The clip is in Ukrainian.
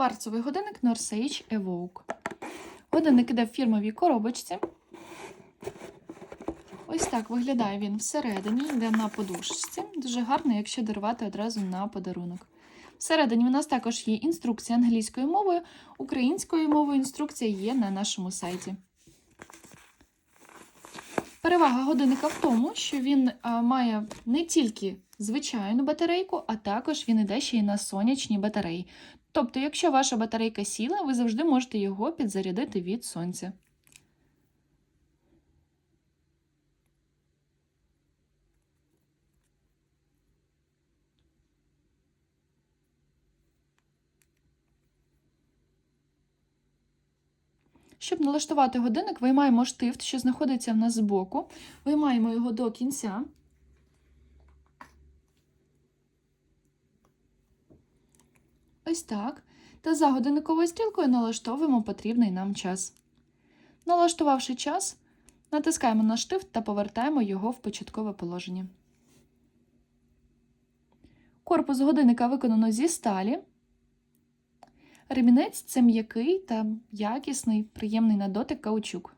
Кварцовий годинник Norsage Evoke. Годинник іде в фірмовій коробочці. Ось так виглядає він всередині, йде на подушці. Дуже гарно, якщо дарувати одразу на подарунок. Всередині у нас також є інструкція англійською мовою, українською мовою інструкція є на нашому сайті. Перевага годинника в тому, що він а, має не тільки звичайну батарейку, а також він іде ще й на сонячні батареї. Тобто, якщо ваша батарейка сіла, ви завжди можете його підзарядити від сонця. Щоб налаштувати годинник, виймаємо штифт, що знаходиться в нас збоку, виймаємо його до кінця. Ось так. Та за годинниковою стрілкою налаштовуємо потрібний нам час. Налаштувавши час, натискаємо на штифт та повертаємо його в початкове положення. Корпус годинника виконано зі сталі. Ремінець це м'який та якісний, приємний на дотик каучук.